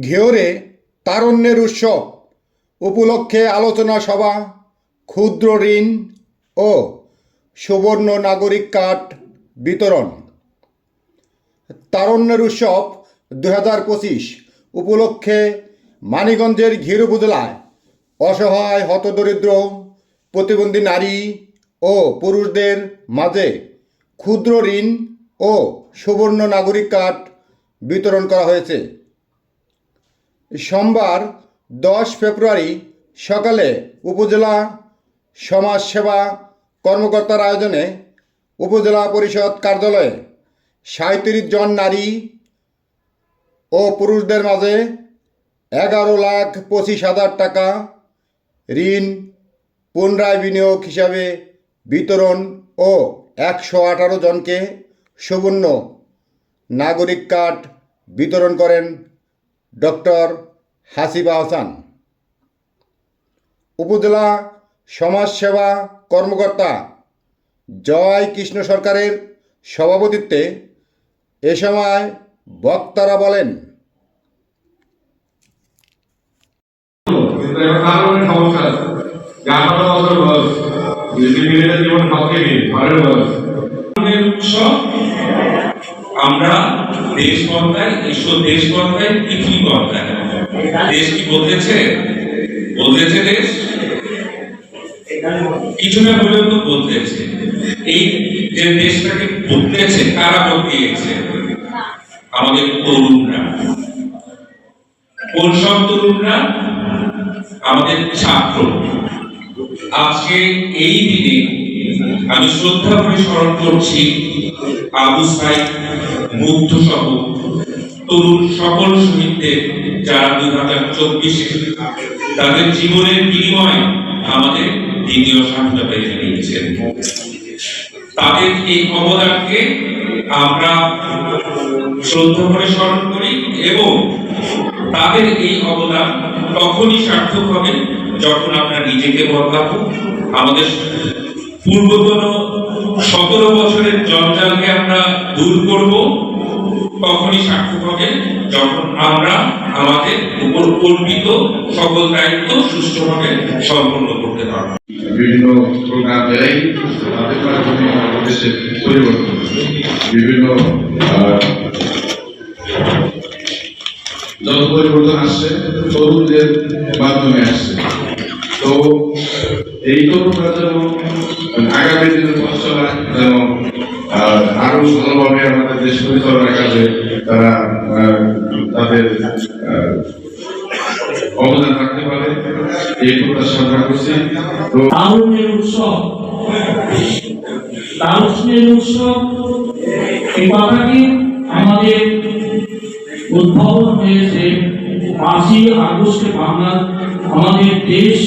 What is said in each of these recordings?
ঘেওরে তারণ্যের উৎসব। উপলক্ষে আলোচনা সভা, ক্ষুদ্র ঋণ ও সুবর্ণ নাগরিক কার্ড বিতরণ। তারণ্যের উৎসব দু হাজার পঁচিশ উপলক্ষে মানিগঞ্জের ঘির অসহায়, হতদরিদ্র, প্রতিবন্ধী নারী ও পুরুষদের মাঝে ক্ষুদ্র ঋণ ও সুবর্ণ নাগরিক কার্ড বিতরণ করা হয়েছে। সোমবার দশ ফেব্রুয়ারি সকালে উপজেলা সমাজসেবা কর্মকর্তার আয়োজনে উপজেলা পরিষদ কার্যালয়ে সাঁত্রিশ জন নারী ও পুরুষদের মাঝে এগারো লাখ পঁচিশ হাজার টাকা ঋণ পুনরায় বিনিয়োগ হিসাবে বিতরণ ও একশো আঠারো জনকে সুবর্ণ নাগরিক কার্ড বিতরণ করেন ডক্টর হাসিবা হাসান উপজেলা সমাজসেবা কর্মকর্তা জয় কৃষ্ণ সরকারের সভাপতিত্বে এ সময় বক্তারা বলেন আমরা দেশ বদলায় ঈশ্বর দেশ বদলায়, পৃথিবী বদলায়। দেশ কি বদলেছে? বদলেছে দেশ? কিছুটা হলেও তো এই যে দেশটাকে বদলেছে, কারা বদলিয়েছে? আমাদের তরুণরা। কোন সব তরুণরা? আমাদের ছাত্র। আজকে এই দিনে আমি শ্রদ্ধা করে স্মরণ করছি আবু সাইদ। মুগ্ধ সহ তরুণ সকল শহীদদের যারা দুই হাজার চব্বিশে তাদের জীবনের বিনিময়ে আমাদের দ্বিতীয় স্বাধীনতা পেয়ে নিয়েছেন। তাদের এই অবদানকে আমরা শ্রদ্ধা করে স্মরণ করি এবং তাদের এই অবদান তখনই সার্থক হবে যখন আমরা নিজেকে বদলাবো আমাদের পূর্বতন সতেরো বছরের জঞ্জালকে আমরা দূর করব তখনই সার্থক হবে যখন আমরা আমাদের উপর অর্পিত সকল দায়িত্ব সুষ্ঠুভাবে সম্পন্ন করতে পারব। বিভিন্ন প্রোগ্রাম পরিবর্তন বিভিন্ন যত পরিবর্তন আসছে তরুণদের মাধ্যমে আসছে। তো এই তরুণরা যেন আগামী দিনে পথ চলা আহ, আরও ভালোভাবে আমাদের দেশ পরিচালনার কাজে তারা তাদের অবদান রাখতে পারে। এই প্রত্যাশা করছি। উৎসব। আমাদের উদ্ভাবন হয়েছে পাঁচই আগস্টে বাংলা, আমাদের দেশ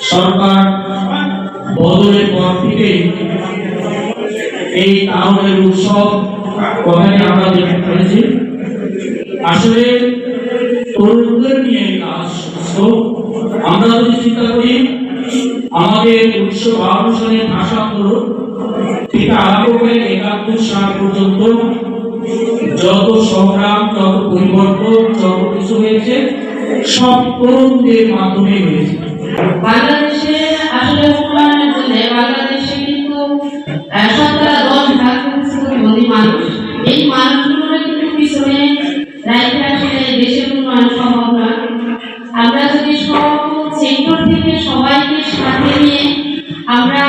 সরকার বদলের এই তারুণ্যের উৎসব কথাটি আমরা দেখতে পেরেছি আসলে তরুণদের নিয়ে কাজ আমরা যদি চিন্তা করি, আমাদের উনিশশো বাহান্ন সালের ভাষা আন্দোলন থেকে আরম্ভ করে একাত্তর সাল পর্যন্ত যত সংগ্রাম, যত পরিবর্তন, যত কিছু হয়েছে, সব তরুণদের মাধ্যমে হয়েছে। বাংলাদেশে আসলে উন্নয়নের জন্য আমরা যদি থেকে সবাইকে সাথে নিয়ে আমরা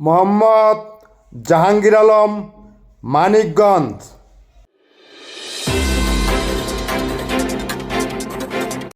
মোহাম্মদ জাহাঙ্গীর আলম মানিকগঞ্জ।